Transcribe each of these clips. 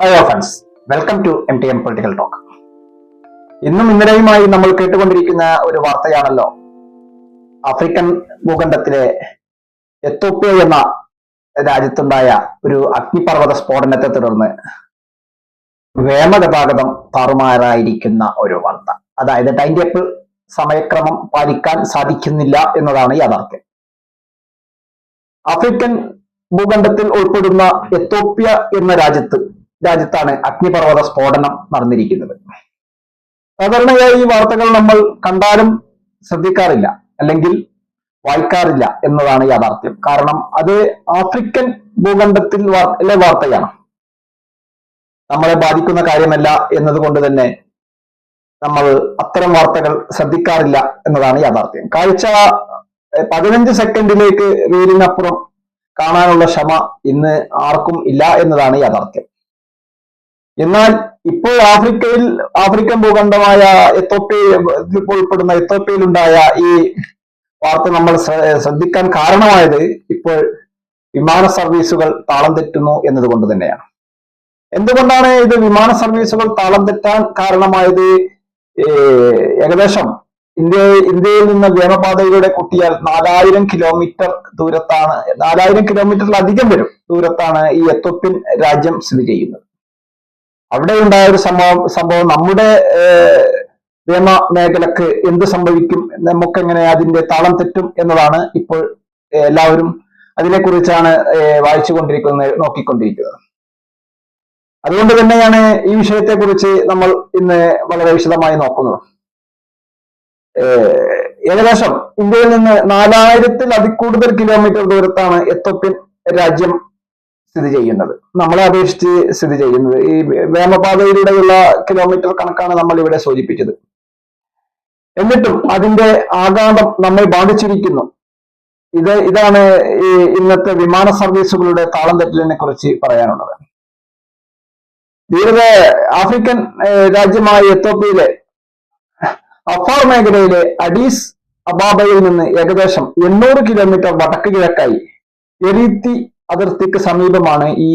Hello friends welcome to M T M political talk ഇന്നും ഇന്നലെയുമായി നമ്മൾ കേട്ടുകൊണ്ടിരിക്കുന്ന ഒരു വാർത്തയാണല്ലോ. ആഫ്രിക്കൻ ഭൂഖണ്ഡത്തിലെ എത്തോപ്യ എന്ന രാജ്യത്തുണ്ടായ ഒരു അഗ്നിപർവത സ്ഫോടനത്തെ തുടർന്ന് വേമഗതാഗതം താറുമാറായിരിക്കുന്ന ഒരു വാർത്ത. അതായത് ടൈം ടേബിൾ സമയക്രമം പാലിക്കാൻ സാധിക്കുന്നില്ല എന്നതാണ് യാഥാർത്ഥ്യം. ആഫ്രിക്കൻ ഭൂഖണ്ഡത്തിൽ ഉൾപ്പെടുന്ന എത്തോപ്യ എന്ന രാജ്യത്ത് രാജ്യത്താണ് അഗ്നിപർവത സ്ഫോടനം നടന്നിരിക്കുന്നത്. സാധാരണയായി ഈ വാർത്തകൾ നമ്മൾ കണ്ടാലും ശ്രദ്ധിക്കാറില്ല അല്ലെങ്കിൽ വായിക്കാറില്ല എന്നതാണ് യാഥാർത്ഥ്യം. കാരണം അത് ആഫ്രിക്കൻ ഭൂഖണ്ഡത്തിൽ വാർത്തയാണ്. നമ്മളെ ബാധിക്കുന്ന കാര്യമല്ല എന്നതുകൊണ്ട് തന്നെ നമ്മൾ അത്തരം വാർത്തകൾ ശ്രദ്ധിക്കാറില്ല എന്നതാണ് യാഥാർത്ഥ്യം. കാഴ്ച പതിനഞ്ച് സെക്കൻഡിലേക്ക് റീലിനപ്പുറം കാണാനുള്ള ക്ഷമ ഇന്ന് ആർക്കും ഇല്ല എന്നതാണ് യാഥാർത്ഥ്യം. എന്നാൽ ഇപ്പോൾ ആഫ്രിക്കയിൽ ആഫ്രിക്കൻ ഭൂഖണ്ഡമായ എത്തോപ്യ ഉൾപ്പെടുന്ന എത്തോപ്യയിലുണ്ടായ ഈ വാർത്ത നമ്മൾ ശ്ര- ശ്രദ്ധിക്കാൻ കാരണമായത് ഇപ്പോൾ വിമാന സർവീസുകൾ താളം തെറ്റുന്നു എന്നതുകൊണ്ട് തന്നെയാണ്. എന്തുകൊണ്ടാണ് ഇത് വിമാന സർവീസുകൾ താളം തെറ്റാൻ കാരണമായത്? ഏകദേശം ഇന്ത്യ ഇന്ത്യയിൽ നിന്ന് വ്യോമപാതയിലൂടെ കുട്ടിയാൽ നാലായിരം കിലോമീറ്റർ ദൂരത്താണ് നാലായിരം കിലോമീറ്ററിലധികം വരും ദൂരത്താണ് ഈ എത്തോപ്യൻ രാജ്യം സ്ഥിതി ചെയ്യുന്നത്. അവിടെ ഉണ്ടായ ഒരു സംഭവം സംഭവം നമ്മുടെ നിയമ മേഖലക്ക് എന്ത് സംഭവിക്കും നമുക്കെങ്ങനെ അതിന്റെ താളം തെറ്റും എന്നതാണ് ഇപ്പോൾ എല്ലാവരും അതിനെക്കുറിച്ചാണ് വായിച്ചു വായിച്ചുകൊണ്ടിരിക്കുന്നത് നോക്കിക്കൊണ്ടിരിക്കുന്നത്. അതുകൊണ്ട് തന്നെയാണ് ഈ വിഷയത്തെക്കുറിച്ച് നമ്മൾ ഇന്ന് വളരെ വിശദമായി നോക്കുന്നത്. ഏകദേശം ഇന്ത്യയിൽ നിന്ന് നാലായിരത്തിൽ അതികൂടുതൽ കിലോമീറ്റർ ദൂരത്താണ് എത്തോപ്യൻ രാജ്യം സ്ഥിതി ചെയ്യുന്നത്. നമ്മളെ അപേക്ഷിച്ച് സ്ഥിതി ചെയ്യുന്നത്. ഈ വ്യോമപാതയിലൂടെയുള്ള കിലോമീറ്റർ കണക്കാണ് നമ്മൾ ഇവിടെ സൂചിപ്പിച്ചത്. എന്നിട്ടും അതിന്റെ ആഘാതം നമ്മെ ബാധിച്ചിരിക്കുന്നു. ഇത് ഇതാണ് ഈ ഇന്നത്തെ വിമാന സർവീസുകളുടെ താളം തെറ്റലിനെ കുറിച്ച് പറയാനുള്ളത്. തീരെ ആഫ്രിക്കൻ രാജ്യമായ എത്തോപ്യയിലെ അഫാർ മേഖലയിലെ അഡീസ് അബാബയിൽ നിന്ന് ഏകദേശം എണ്ണൂറ് കിലോമീറ്റർ വടക്ക് കിഴക്കായി എരീത്തി അതിർത്തിക്ക് സമീപമാണ് ഈ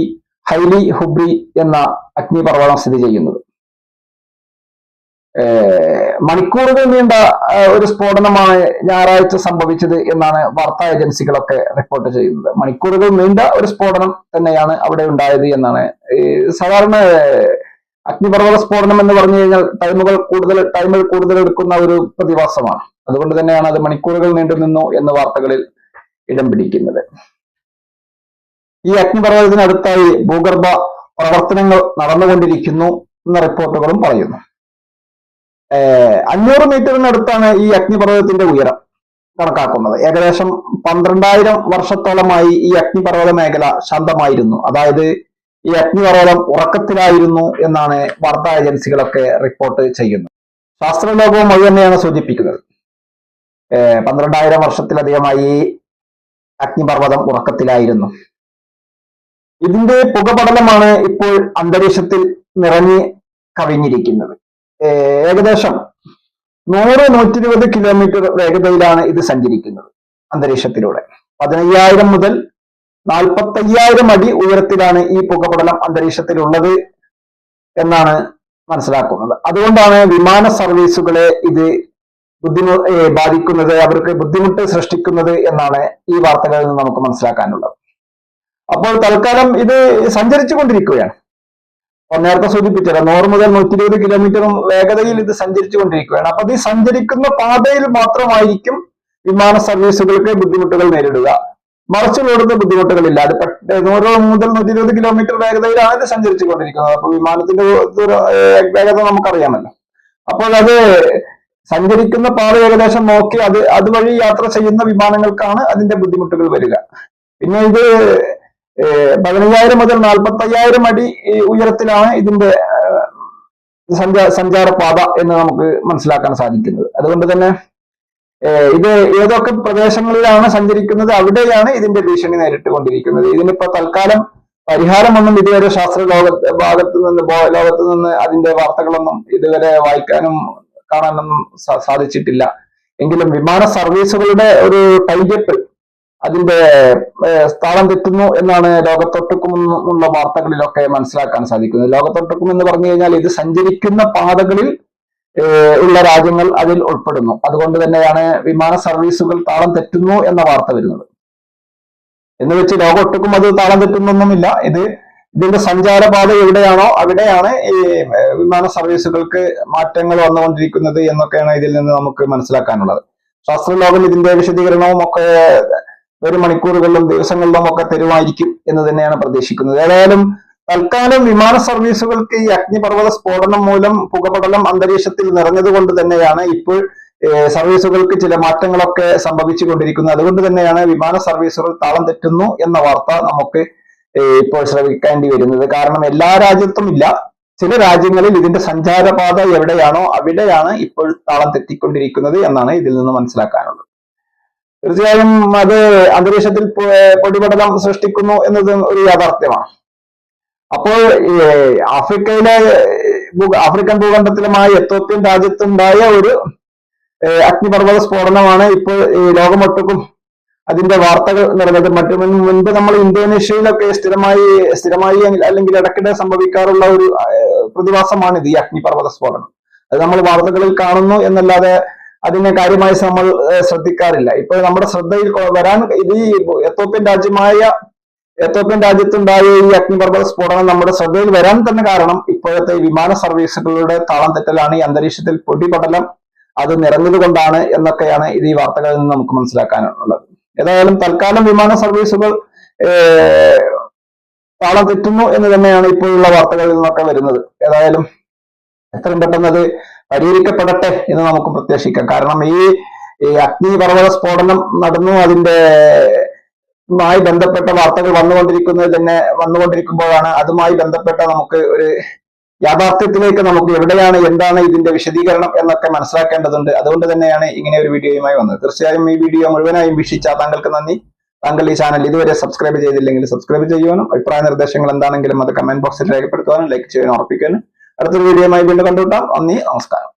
ഹൈലി ഹുബ്രി എന്ന അഗ്നിപർവതം സ്ഥിതി ചെയ്യുന്നത്. മണിക്കൂറുകൾ നീണ്ട ഒരു സ്ഫോടനമാണ് ഞായറാഴ്ച സംഭവിച്ചത് എന്നാണ് വാർത്താ ഏജൻസികളൊക്കെ റിപ്പോർട്ട് ചെയ്യുന്നത്. മണിക്കൂറുകൾ നീണ്ട ഒരു സ്ഫോടനം തന്നെയാണ് അവിടെ ഉണ്ടായത് എന്നാണ്. സാധാരണ അഗ്നിപർവത സ്ഫോടനം എന്ന് പറഞ്ഞു കഴിഞ്ഞാൽ ടൈമുകൾ കൂടുതൽ ടൈമുകൾ കൂടുതൽ എടുക്കുന്ന ഒരു പ്രതിഭാസമാണ്. അതുകൊണ്ട് തന്നെയാണ് അത് മണിക്കൂറുകൾ നീണ്ടു നിന്നു എന്ന് വാർത്തകളിൽ ഇടം പിടിക്കുന്നത്. ഈ അഗ്നിപർവതത്തിനടുത്തായി ഭൂഗർഭ പ്രവർത്തനങ്ങൾ നടന്നുകൊണ്ടിരിക്കുന്നു എന്ന റിപ്പോർട്ടുകളും പറയുന്നു. അഞ്ഞൂറ് മീറ്ററിനടുത്താണ് ഈ അഗ്നിപർവതത്തിന്റെ ഉയരം കണക്കാക്കുന്നത്. ഏകദേശം പന്ത്രണ്ടായിരം വർഷത്തോളമായി ഈ അഗ്നിപർവത മേഖല ശാന്തമായിരുന്നു. അതായത് ഈ അഗ്നിപർവതം ഉറക്കത്തിലായിരുന്നു എന്നാണ് വാർത്താ ഏജൻസികളൊക്കെ റിപ്പോർട്ട് ചെയ്യുന്നത്. ശാസ്ത്രലോകവും അത് തന്നെയാണ് സൂചിപ്പിക്കുന്നത്. പന്ത്രണ്ടായിരം വർഷത്തിലധികമായി അഗ്നിപർവതം ഉറക്കത്തിലായിരുന്നു. ഇതിന്റെ പുകപടലമാണ് ഇപ്പോൾ അന്തരീക്ഷത്തിൽ നിറഞ്ഞു കവിഞ്ഞിരിക്കുന്നത്. ഏകദേശം നൂറ് നൂറ്റി ഇരുപത് കിലോമീറ്റർ വേഗതയിലാണ് ഇത് സഞ്ചരിക്കുന്നത് അന്തരീക്ഷത്തിലൂടെ. പതിനയ്യായിരം മുതൽ നാൽപ്പത്തയ്യായിരം അടി ഉയരത്തിലാണ് ഈ പുകപടലം അന്തരീക്ഷത്തിലുള്ളത് എന്നാണ് മനസ്സിലാക്കുന്നത്. അതുകൊണ്ടാണ് വിമാന സർവീസുകളെ ഇത് ബുദ്ധിമു ബാധിക്കുന്നത് അവർക്ക് ബുദ്ധിമുട്ട് സൃഷ്ടിക്കുന്നത് എന്നാണ് ഈ വാർത്തകളിൽ നിന്ന് നമുക്ക് മനസ്സിലാക്കാനുള്ളത്. അപ്പോൾ തൽക്കാലം ഇത് സഞ്ചരിച്ചു കൊണ്ടിരിക്കുകയാണ് നേരത്തെ സൂചിപ്പിച്ചത് നൂറ് മുതൽ നൂറ്റി ഇരുപത് കിലോമീറ്ററും വേഗതയിൽ ഇത് സഞ്ചരിച്ചു കൊണ്ടിരിക്കുകയാണ് അപ്പൊ ഈ സഞ്ചരിക്കുന്ന പാതയിൽ മാത്രമായിരിക്കും വിമാന സർവീസുകൾക്ക് ബുദ്ധിമുട്ടുകൾ നേരിടുക. മറിച്ചുള്ളടത്ത് ബുദ്ധിമുട്ടുകളില്ല. അത് നൂറ് മുതൽ നൂറ്റി ഇരുപത് കിലോമീറ്റർ വേഗതയിലാണ് ഇത് സഞ്ചരിച്ചു കൊണ്ടിരിക്കുന്നത് അപ്പൊ വിമാനത്തിന്റെ വേഗത നമുക്കറിയാമല്ലോ. അപ്പോൾ അത് സഞ്ചരിക്കുന്ന പാത ഏകദേശം നോക്കി അത് അതുവഴി യാത്ര ചെയ്യുന്ന വിമാനങ്ങൾക്കാണ് അതിന്റെ ബുദ്ധിമുട്ടുകൾ വരിക. പിന്നെ ഇത് പതിനയ്യായിരം മുതൽ നാൽപ്പത്തി അയ്യായിരം അടി ഉയരത്തിലാണ് ഇതിന്റെ സഞ്ചാ സഞ്ചാര സഞ്ചാരപാത എന്ന് നമുക്ക് മനസ്സിലാക്കാൻ സാധിക്കുന്നത്. അതുകൊണ്ട് തന്നെ ഇത് ഏതൊക്കെ പ്രദേശങ്ങളിലാണ് സഞ്ചരിക്കുന്നത് അവിടെയാണ് ഇതിന്റെ ഭീഷണി നേരിട്ട് കൊണ്ടിരിക്കുന്നത് ഇതിനിപ്പോ തൽക്കാലം പരിഹാരമൊന്നും ഇതുവരെ ശാസ്ത്ര ലോക ഭാഗത്ത് നിന്ന് ലോകത്ത് നിന്ന് അതിന്റെ വാർത്തകളൊന്നും ഇതുവരെ വായിക്കാനും കാണാനൊന്നും സാധിച്ചിട്ടില്ല. എങ്കിലും വിമാന സർവീസുകളുടെ ഒരു ടൈം ടേബിൾ അതിന്റെ സ്ഥാനം തെറ്റുന്നു എന്നാണ് ലോകത്തൊട്ടുക്കുമെന്നുള്ള വാർത്തകളിലൊക്കെ മനസ്സിലാക്കാൻ സാധിക്കുന്നത്. ലോകത്തൊട്ടുക്കും എന്ന് പറഞ്ഞു കഴിഞ്ഞാൽ ഇത് സഞ്ചരിക്കുന്ന പാതകളിൽ ഉള്ള രാജ്യങ്ങൾ അതിൽ ഉൾപ്പെടുന്നു. അതുകൊണ്ട് തന്നെയാണ് വിമാന സർവീസുകൾ താളം തെറ്റുന്നു എന്ന വാർത്ത വരുന്നത്. എന്ന് വെച്ച് ലോകമൊട്ടുക്കും അത് താളം തെറ്റുന്നൊന്നുമില്ല. ഇത് ഇതിന്റെ സഞ്ചാരപാത എവിടെയാണോ അവിടെയാണ് ഈ വിമാന സർവീസുകൾക്ക് മാറ്റങ്ങൾ വന്നുകൊണ്ടിരിക്കുന്നത് എന്നൊക്കെയാണ് ഇതിൽ നിന്ന് നമുക്ക് മനസ്സിലാക്കാനുള്ളത്. ശാസ്ത്രലോകം ഇതിന്റെ വിശദീകരണവും ഒക്കെ വരും മണിക്കൂറുകളിലും ദിവസങ്ങളിലും ഒക്കെ തരുമായിരിക്കും എന്ന് തന്നെയാണ് പ്രതീക്ഷിക്കുന്നത്. ഏതായാലും തൽക്കാലം വിമാന സർവീസുകൾക്ക് ഈ അഗ്നിപർവത സ്ഫോടനം മൂലം പുകപടലം അന്തരീക്ഷത്തിൽ നിറഞ്ഞതുകൊണ്ട് തന്നെയാണ് ഇപ്പോൾ സർവീസുകൾക്ക് ചില മാറ്റങ്ങളൊക്കെ സംഭവിച്ചു കൊണ്ടിരിക്കുന്നത് അതുകൊണ്ട് തന്നെയാണ് വിമാന സർവീസുകൾ താളം തെറ്റുന്നു എന്ന വാർത്ത നമുക്ക് ഇപ്പോൾ ശ്രവിക്കേണ്ടി വരുന്നത്. കാരണം എല്ലാ രാജ്യത്തും ഇല്ല. ചില രാജ്യങ്ങളിൽ ഇതിന്റെ സഞ്ചാരപാത എവിടെയാണോ അവിടെയാണ് ഇപ്പോൾ താളം തെറ്റിക്കൊണ്ടിരിക്കുന്നത് എന്നാണ് ഇതിൽ നിന്ന് മനസ്സിലാക്കാനുള്ളത്. തീർച്ചയായും അത് അന്തരീക്ഷത്തിൽ പൊടിപടലം സൃഷ്ടിക്കുന്നു എന്നത് ഒരു യാഥാർത്ഥ്യമാണ്. അപ്പോൾ ആഫ്രിക്കയിലെ ആഫ്രിക്കൻ ഭൂഖണ്ഡത്തിലുമായി എത്തോപ്യൻ രാജ്യത്തുണ്ടായ ഒരു അഗ്നിപർവത സ്ഫോടനമാണ് ഇപ്പോൾ ലോകമൊട്ടുക്കും അതിന്റെ വാർത്തകൾ നിറഞ്ഞത്. മറ്റു മുൻപ് നമ്മൾ ഇന്തോനേഷ്യയിലൊക്കെ സ്ഥിരമായി സ്ഥിരമായി അല്ലെങ്കിൽ ഇടയ്ക്കിടെ സംഭവിക്കാറുള്ള ഒരു പ്രതിഭാസമാണ് പ്രതിഭാസമാണിത് ഈ അഗ്നിപർവത സ്ഫോടനം. അത് നമ്മൾ വാർത്തകളിൽ കാണുന്നു എന്നല്ലാതെ അതിനെ കാര്യമായി നമ്മൾ ശ്രദ്ധിക്കാറില്ല. ഇപ്പോൾ നമ്മുടെ ശ്രദ്ധയിൽ വരാൻ ഇത് ഈ എത്തോപ്യൻ രാജ്യമായ എത്തോപ്യൻ രാജ്യത്തുണ്ടായ ഈ അഗ്നിപർവത സ്ഫോടനം നമ്മുടെ ശ്രദ്ധയിൽ വരാൻ തന്നെ കാരണം ഇപ്പോഴത്തെ വിമാന സർവീസുകളുടെ താളം തെറ്റലാണ് ഈ അന്തരീക്ഷത്തിൽ പൊടിപടലം അത് നിറഞ്ഞതുകൊണ്ടാണ് എന്നൊക്കെയാണ് ഇത് ഈ വാർത്തകളിൽ നിന്ന് നമുക്ക് മനസ്സിലാക്കാനുള്ളത്. ഏതായാലും തൽക്കാലം വിമാന സർവീസുകൾ താളം തെറ്റുന്നു എന്ന് തന്നെയാണ് ഇപ്പോഴുള്ള വാർത്തകളിൽ നിന്നൊക്കെ വരുന്നത്. ഏതായാലും എത്രയും പെട്ടെന്ന് അത് പരിഹരിക്കപ്പെടട്ടെ എന്ന് നമുക്ക് പ്രത്യാശിക്കാം. കാരണം ഈ ഈ അഗ്നിപർവത സ്ഫോടനം നടന്നു അതിന്റെ മായി ബന്ധപ്പെട്ട വാർത്തകൾ വന്നുകൊണ്ടിരിക്കുന്നത് തന്നെ വന്നുകൊണ്ടിരിക്കുമ്പോഴാണ് അതുമായി ബന്ധപ്പെട്ട നമുക്ക് ഒരു യാഥാർത്ഥ്യത്തിലേക്ക് നമുക്ക് എവിടെയാണ് എന്താണ് ഇതിന്റെ വിശദീകരണം എന്നൊക്കെ മനസ്സിലാക്കേണ്ടതുണ്ട്. അതുകൊണ്ട് തന്നെയാണ് ഇങ്ങനെ ഒരു വീഡിയോയുമായി വന്നത്. തീർച്ചയായും ഈ വീഡിയോ മുഴുവനായും വീക്ഷിച്ച താങ്കൾക്ക് നന്ദി. താങ്കൾ ഈ ചാനൽ ഇതുവരെ സബ്സ്ക്രൈബ് ചെയ്തില്ലെങ്കിൽ സബ്സ്ക്രൈബ് ചെയ്യുവാനും അഭിപ്രായ നിർദ്ദേശങ്ങൾ എന്താണെങ്കിലും അത് കമന്റ് ബോക്സിൽ രേഖപ്പെടുത്തുവാനും ലൈക്ക് ചെയ്യാനും ഉറപ്പിക്കാനും അടുത്തൊരു വീഡിയോയുമായി വീണ്ടും കണ്ടുമുട്ടാം. നന്ദി നമസ്കാരം.